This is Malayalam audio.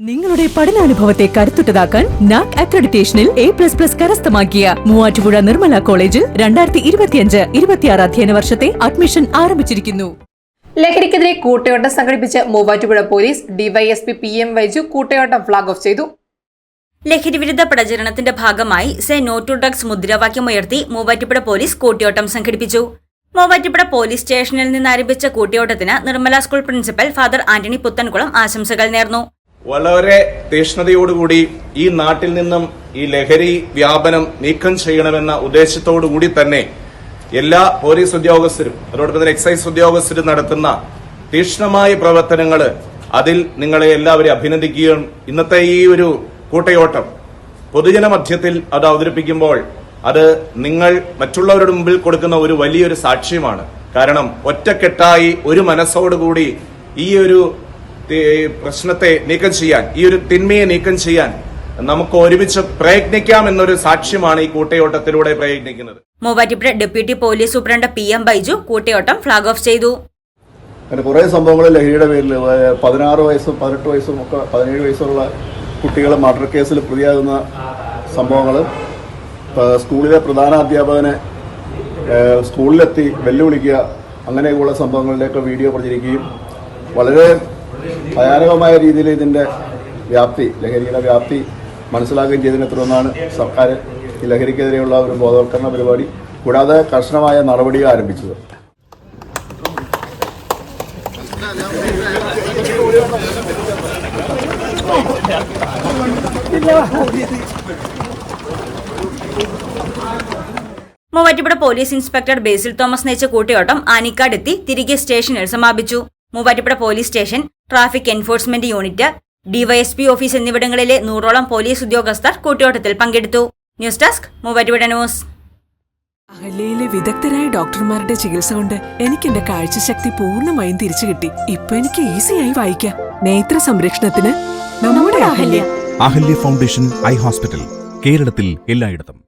നിങ്ങളുടെ പഠനാനുഭവത്തെ കരുത്തുറ്റതാക്കാൻ നാക് അക്രഡിറ്റേഷനിൽ എ പ്ലസ് പ്ലസ് കരസ്ഥമാക്കിയ മൂവാറ്റുപുഴ നിർമ്മല കോളേജിൽ രണ്ടായിരത്തി ഇരുപത്തിയഞ്ച് ഇരുപത്തിയാറ് അധ്യയന വർഷത്തെ അഡ്മിഷൻ ആരംഭിച്ചിരിക്കുന്നു. ലഹരിക്കെതിരെ കൂട്ടയോട്ടം സംഘടിപ്പിച്ച് Muvattupuzha police DYSP P M Vaiju കൂട്ടയോട്ടം flag off ചെയ്തു. ലഹരിവിരുദ്ധ പ്രചരണത്തിന്റെ ഭാഗമായി സെ നോ ടു ഡ്രഗ്സ് മുദ്രാവാക്യമുയർത്തി മൂവാറ്റുപുഴ പോലീസ് കൂട്ടിയോട്ടം സംഘടിപ്പിച്ചു. മൂവാറ്റുപുഴ പോലീസ് സ്റ്റേഷനിൽ നിന്ന് ആരംഭിച്ച കൂട്ടിയോട്ടത്തിന് Nirmala school principal father Antony Puthenkulam ആശംസകൾ നേർന്നു. വളരെ തീഷ്ണതയോടുകൂടി ഈ നാട്ടിൽ നിന്നും ഈ ലഹരി വ്യാപനം നീക്കം ചെയ്യണമെന്ന ഉദ്ദേശത്തോടു കൂടി തന്നെ എല്ലാ പോലീസ് ഉദ്യോഗസ്ഥരും അതോടൊപ്പം തന്നെ എക്സൈസ് ഉദ്യോഗസ്ഥരും നടത്തുന്ന തീക്ഷ്ണമായ പ്രവർത്തനങ്ങൾ അതിൽ നിങ്ങളെ എല്ലാവരെയും അഭിനന്ദിക്കുകയും ഇന്നത്തെ ഈ ഒരു കൂട്ടയോട്ടം പൊതുജന മധ്യത്തിൽ അത് അവതരിപ്പിക്കുമ്പോൾ അത് നിങ്ങൾ മറ്റുള്ളവരുടെ മുമ്പിൽ കൊടുക്കുന്ന ഒരു വലിയൊരു സാക്ഷ്യമാണ്. കാരണം ഒറ്റക്കെട്ടായി ഒരു മനസ്സോടുകൂടി ഈ ഒരു പ്രശ്നത്തെ നീക്കം ചെയ്യാൻ ഈ ഒരു തിന്മയെ നീക്കം ചെയ്യാൻ നമുക്ക് ഒരുമിച്ച് പ്രയത്നിക്കാം എന്നൊരു സാക്ഷ്യമാണ് ഈ കൂട്ടയോട്ടത്തിലൂടെ പ്രയത്നിക്കുന്നത്. Muvattupuzha deputy police superintendent P M Baiju കൂട്ടയോട്ടം flag off ചെയ്തു. അങ്ങനെ കുറേ സംഭവങ്ങൾ ലഹരിയുടെ പേരിൽ പതിനാറ് വയസ്സും പതിനെട്ട് വയസ്സും ഒക്കെ പതിനേഴ് വയസ്സുള്ള കുട്ടികളെ മർഡർ കേസിൽ പ്രതിയാകുന്ന സംഭവങ്ങൾ. സ്കൂളിലെ പ്രധാന അധ്യാപകനെ സ്കൂളിലെത്തി വെല്ലുവിളിക്കുക അങ്ങനെയുള്ള സംഭവങ്ങളിലേക്ക് വീഡിയോ പ്രചരിക്കുകയും വളരെ ഭയാനകമായ രീതിയിൽ ഇതിന്റെ വ്യാപ്തി ലഹരിയുടെ വ്യാപ്തി മനസ്സിലാക്കുകയും ചെയ്തതിനെ തുടർന്നാണ് സർക്കാർ ഈ ലഹരിക്കെതിരെയുള്ള ഒരു ബോധവൽക്കരണ പരിപാടി കൂടാതെ കർശനമായ നടപടികൾ ആരംഭിച്ചത്. Muvattupuzha police inspector Basil Thomas നയിച്ച കൂട്ടിയോട്ടം ആനിക്കാടെത്തി തിരികെ സ്റ്റേഷനിൽ സമാപിച്ചു. Muvattupuzha police station traffic enforcement unit DYSP office എന്നിവിടങ്ങളിലെ നൂറോളം പോലീസ് ഉദ്യോഗസ്ഥർ കൂട്ടിയോട്ടത്തിൽ പങ്കെടുത്തു. News desk Muvattupuzha news. അഹല്യയിലെ വിദഗ്ധരായ ഡോക്ടർമാരുടെ ചികിത്സ കൊണ്ട് എനിക്ക് എന്റെ കാഴ്ചശക്തി പൂർണമായും തിരിച്ചു കിട്ടി. ഇപ്പൊ എനിക്ക് ഈസിയായി വായിക്കാം. നേത്ര സംരക്ഷണത്തിന് നമ്മുടെ Ahalya. Ahalya foundation eye hospital കേരളത്തിൽ എല്ലായിടത്തും.